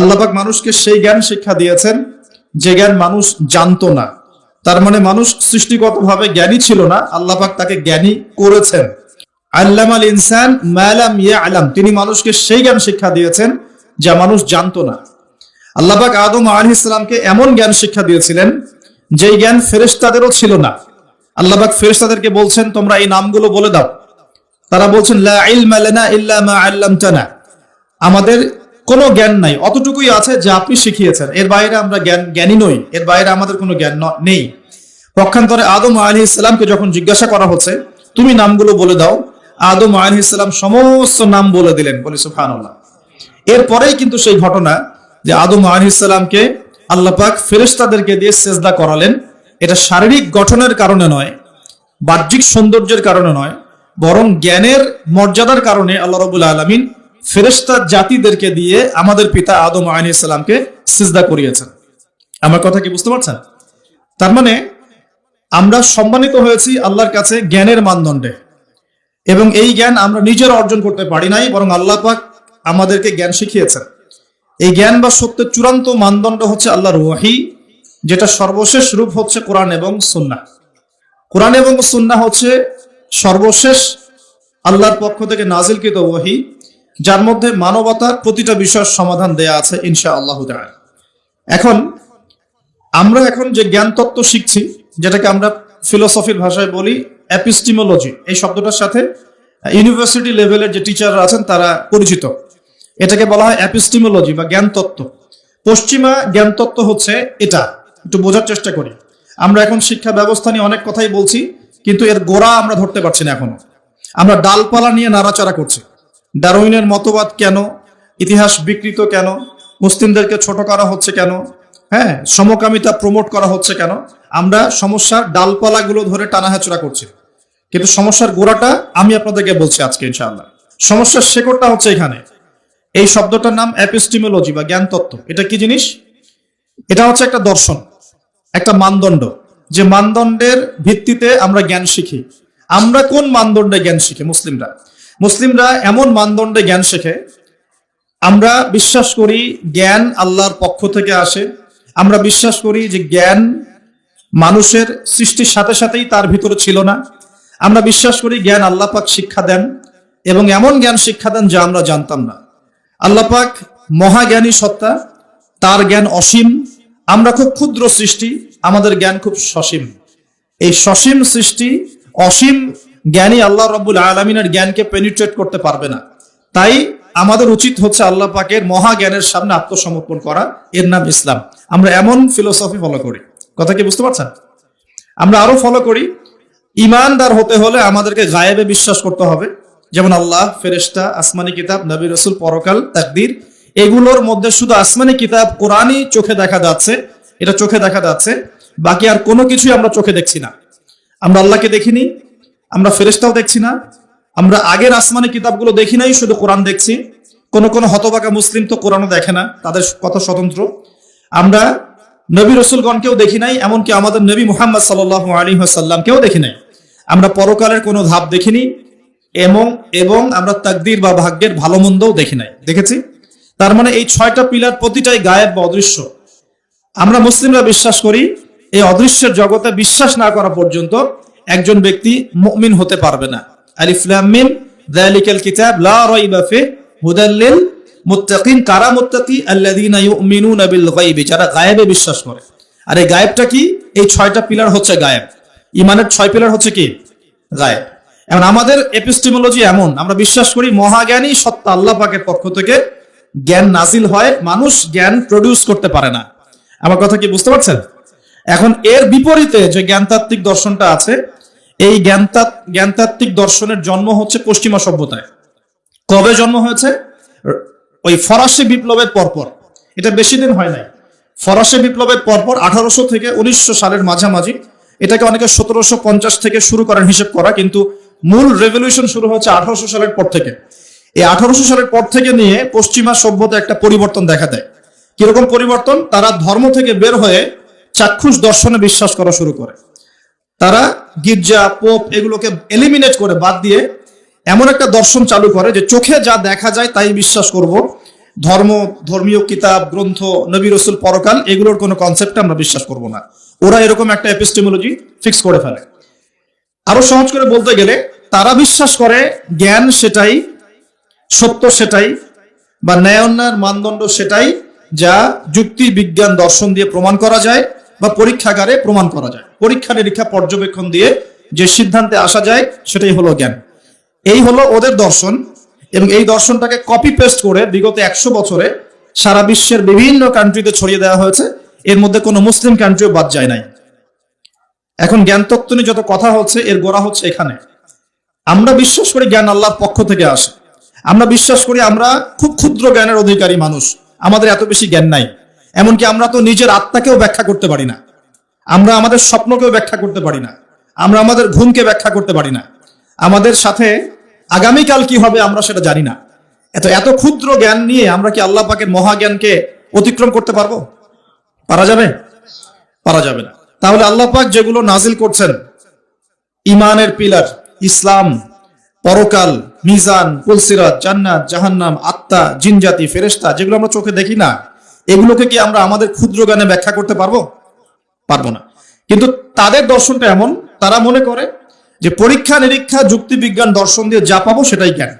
আল্লাপাক মানুষকে সেই জ্ঞান শিক্ষা দিয়েছেন যে জ্ঞান মানুষ জানতো না। তার মানে মানুষ সৃষ্টিগতভাবে জ্ঞানী ছিল না আল্লাপাক তাকে জ্ঞানী করেছেন। আল্লাম আল ইনসান মালাম ইয়া আলাম তিনি মানুষকে সেই জ্ঞান শিক্ষা দিয়েছেন যা মানুষ জানতো না। আল্লাপাক আদম আলী ইসলামকে এমন জ্ঞান শিক্ষা দিয়েছিলেন যেই জ্ঞান ফেরেশতাদেরও ছিল না। আল্লাহবাক ফেরেশতাদেরকে বলছেন, তোমরা এই নামগুলো বলে দাও। তারা বলছেন, লা ইল্লা আমাদের কোনো জ্ঞান নাই। অতটুকুই আছে যা আপনি শিখিয়েছেন। এর বাইরে আমরা জ্ঞান জ্ঞানী নই। এর বাইরে আমাদের কোনো জ্ঞান নেই। পক্ষান্তরে আদম আলী ইসলামকে যখন জিজ্ঞাসা করা হচ্ছে, তুমি নামগুলো বলে দাও। আদম আলী ইসলাম সমস্ত নাম বলে দিলেন। বলে সুফানুল্লাহ এরপরেই কিন্তু সেই ঘটনা যে আদম আলী ইসলামকে আল্লাহ পাক ফেরেশতাদেরকে দিয়ে সেজদা করালেন। এটা শারীরিক গঠনের কারণে নয়, বাহ্যিক সৌন্দর্যের কারণে নয়, বরং জ্ঞানের মর্যাদার কারণে আল্লাহ রবুল আলমিন ফেরেশতা জাতিদেরকে দিয়ে আমাদের পিতা আদম আলী ইসলামকে সিজদা করিয়েছেন। আমার কথা কি বুঝতে পারছেন? তার মানে আমরা সম্মানিত হয়েছি আল্লাহর কাছে জ্ঞানের মানদণ্ডে। এবং এই জ্ঞান আমরা নিজের অর্জন করতে পারি নাই, বরং আল্লাহ পাক আমাদেরকে জ্ঞান শিখিয়েছেন। এই জ্ঞান বা সত্যের চূড়ান্ত মানদণ্ড হচ্ছে আল্লাহর ওয়াহি, যেটা সর্বশেষ রূপ হচ্ছে কোরআন এবং সুন্না কোরআন এবং সুন্না হচ্ছে সর্বশেষ আল্লাহর পক্ষ থেকে নাজিলকৃত ওয়াহি যার মধ্যে মানবতার প্রতিটা বিষয়ের সমাধান দেয়া আছে ইনশা আল্লাহ এখন আমরা এখন যে জ্ঞান তত্ত্ব শিখছি, যেটাকে আমরা ফিলোসফির ভাষায় বলি অ্যাপিস্টিমোলজি এই শব্দটার সাথে ইউনিভার্সিটি লেভেলের যে টিচাররা আছেন, তারা পরিচিত। এটাকে বলা হয় অ্যাপিস্টিমোলজি বা জ্ঞান তত্ত্ব পশ্চিমা জ্ঞান তত্ত্ব হচ্ছে এটা, একটু বোঝার চেষ্টা করি। আমরা এখন শিক্ষা ব্যবস্থা নিয়ে অনেক কথাই বলছি, কিন্তু এর গোড়া আমরা ধরতে পারছি না এখনও। আমরা ডালপালা নিয়ে নাড়াচাড়া করছি। ডারউইনের মতবাদ কেন? ইতিহাস বিকৃত কেন? মুসলিমদেরকে ছোট করা হচ্ছে কেন? হ্যাঁ সমকামিতা প্রমোট করা হচ্ছে কেন? আমরা সমস্যার ডালপালাগুলো ধরে টানাহাচড়া করছি। কিন্তু সমস্যার গোড়াটা আমি আপনাদেরকে বলছি আজকে, ইনশাআল্লাহ। সমস্যার শেকড়টা হচ্ছে এখানে। এই শব্দটার নাম অ্যাপিস্টিমোলজি বা জ্ঞান তত্ত্ব এটা কি জিনিস? এটা হচ্ছে একটা দর্শন, একটা মানদণ্ড। যে মানদণ্ডের ভিত্তিতে আমরা জ্ঞান শিখি। আমরা কোন মানদণ্ডে জ্ঞান শিখি? মুসলিমরা। মুসলিমরা এমন মানদণ্ডে জ্ঞান শেখে, আমরা বিশ্বাস করি জ্ঞান আল্লাহর পক্ষ থেকে আসে। আমরা বিশ্বাস করি যে জ্ঞান মানুষের সৃষ্টির সাথে সাথেই তার ভিতরে ছিল না। আমরা বিশ্বাস করি জ্ঞান আল্লাহ পাক শিক্ষা দেন এবং এমন জ্ঞান শিক্ষা দেন যা আমরা জানতাম না। আল্লাহ পাক মহাজ্ঞানী সত্তা, তার জ্ঞান অসীম। আমরা খুব ক্ষুদ্র সৃষ্টি, আমাদের জ্ঞান খুব সসীম। এই সসীম সৃষ্টি অসীম জ্ঞানী আল্লাহ রব্বুল আলমিনের জ্ঞানকে পেনিট্রেট করতে পারবে না। তাই আমাদের উচিত হচ্ছে আল্লাহ পাকের মহা জ্ঞানের সামনে আত্মসমর্পণ করা। এর নাম ইসলাম। আমরা এমন ফিলোসফি ফলো করি। কথা কি বুঝতে পারছেন? আমরা আরও ফলো করি, ইমানদার হতে হলে আমাদেরকে গায়েবে বিশ্বাস করতে হবে। যেমন আল্লাহ, ফেরেশতা, আসমানি কিতাব, নবী রসুল, পরকাল, তাকদির, এগুলোর মধ্যে শুধু আসমানি কিতাব কোরআনই চোখে দেখা যাচ্ছে। এটা চোখে দেখা যাচ্ছে। বাকি আর কোনো কিছুই আমরা চোখে দেখছি না। আমরা আল্লাহকে দেখিনি আমরা ফেরেশতাও দেখছি না। আমরা আগের আসমানি কিতাবগুলো দেখি নাই, শুধু কোরআন দেখছি। কোন কোন হতবাকা মুসলিম তো কোরআনও দেখে না, তাদের কথা স্বতন্ত্র। আমরা নবী রসুলগণকেও দেখি নাই, এমনকি আমাদের নবী মুহাম্মদ সাল আলী সাল্লামকেও দেখি নাই। আমরা পরকালের কোনো ধাপ দেখিনি, এবং এবং আমরা তাকদির বা ভাগ্যের ভালো মন্দও দেখি নাই। দেখেছি? তার মানে এই ছয়টা পিলার প্রতিটাই গায়েব বা অদৃশ্য। আমরা মুসলিমরা বিশ্বাস করি, এই অদৃশ্যের জগতে বিশ্বাস না করা পর্যন্ত একজন ব্যক্তি মুমিন হতে পারবে না। আলিফলাম মিম, যালিকাল কিতাব, লা রাইবা ফিহ হুদাল মুত্তাকিন। কারা মুত্তাকি? আল্লাযীনা ইউমিনুনা বিল যারা গায়েবে বিশ্বাস করে। আর এই গায়েবটা কি? এই ছয়টা পিলার হচ্ছে গায়েব। ইমানের ছয় পিলার হচ্ছে কি? গায়েব। এখন আমাদের এপিস্টিমোলজি এমন, আমরা বিশ্বাস করি মহাজ্ঞানী সত্তা আল্লাহ পাকের পক্ষ থেকে জ্ঞান নাজিল হয়, মানুষ জ্ঞান প্রডিউস করতে পারে না। আমার কথা কি বুঝতে পারছেন? এখন এর বিপরীতে যে জ্ঞানতাত্ত্বিক দর্শনটা আছে এই জ্ঞানতাত জ্ঞানতাত্ত্বিক দর্শনের জন্ম হচ্ছে পশ্চিমা সভ্যতায়। কবে জন্ম হয়েছে? ওই ফরাসি বিপ্লবের পরপর। এটা বেশি দিন হয় নাই। ফরাসি বিপ্লবের পরপর আঠারোশো থেকে উনিশশো সালের মাঝামাঝি। এটাকে অনেকে সতেরোশো পঞ্চাশ থেকে শুরু করেন হিসেব করা, কিন্তু মূল রেভলিউশন শুরু হচ্ছে আঠারোশো সালের পর থেকে। এই আঠারোশো সালের পর থেকে নিয়ে পশ্চিমা সভ্যতা একটা পরিবর্তন দেখা দেয়। কীরকম পরিবর্তন? তারা ধর্ম থেকে বের হয়ে চাক্ষুষ দর্শনে বিশ্বাস করা শুরু করে। তারা গির্জা, পোপ এগুলোকে এলিমিনেট করে বাদ দিয়ে এমন একটা দর্শন চালু করে যে চোখে যা দেখা যায় তাই বিশ্বাস করব। ধর্ম, ধর্মীয় কিতাব, গ্রন্থ, নবী রসুল পরকাল এগুলোর কোনো কনসেপ্ট আমরা বিশ্বাস করব না। ওরা এরকম একটা এপিস্টেমোলজি ফিক্স করে ফেলে। আরও সহজ করে বলতে গেলে, তারা বিশ্বাস করে জ্ঞান সেটাই, সত্য সেটাই বা ন্যায় মানদণ্ড সেটাই যা যুক্তি বিজ্ঞান দর্শন দিয়ে প্রমাণ করা যায়। বা পরীক্ষাগারে প্রমাণ করা যায়। পরীক্ষা নিরীক্ষা পর্যবেক্ষণ দিয়ে যে সিদ্ধান্তে আসা যায়, সেটাই হলো জ্ঞান। এই হলো ওদের দর্শন এবং এই দর্শনটাকে কপি পেস্ট করে বিগত একশো বছরে সারা বিশ্বের বিভিন্ন কান্ট্রিতে ছড়িয়ে দেওয়া হয়েছে। এর মধ্যে কোনো মুসলিম কান্ট্রিও বাদ যায় নাই। এখন জ্ঞান তত্ত্ব নিয়ে যত কথা হচ্ছে, এর গোড়া হচ্ছে এখানে। আমরা বিশ্বাস করি জ্ঞান আল্লাহর পক্ষ থেকে আসে। আমরা বিশ্বাস করি আমরা খুব ক্ষুদ্র জ্ঞানের অধিকারী মানুষ। আমাদের এত বেশি জ্ঞান নাই। এমনকি আমরা তো নিজের আত্মাকেও ব্যাখ্যা করতে পারি না। আমরা আমাদের স্বপ্নকেও ব্যাখ্যা করতে পারি না। আমরা আমাদের ঘুমকে ব্যাখ্যা করতে পারি না। আমাদের সাথে আগামীকাল কি হবে আমরা সেটা জানি না। এত এত ক্ষুদ্র জ্ঞান নিয়ে আমরা কি আল্লাহ পাকের মহাজ্ঞানকে অতিক্রম করতে পারব? পারা যাবে? পারা যাবে না। তাহলে আল্লাহ পাক যেগুলো নাজিল করছেন ইমানের পিলার, ইসলাম, পরকাল, মিজান, কুলসিরাত, জান্নাত, জাহান্নাম, আত্মা, জিনজাতি, ফেরেশতা, যেগুলো আমরা চোখে দেখি না এগুলোকে কি আমরা আমাদের ক্ষুদ্র গানে ব্যাখ্যা করতে পারব? পারব না। কিন্তু তাদের দর্শনটা এমন, তারা মনে করে যে পরীক্ষা নিরীক্ষা যুক্তিবিজ্ঞান দর্শন দিয়ে যা পাবো সেটাই জ্ঞান।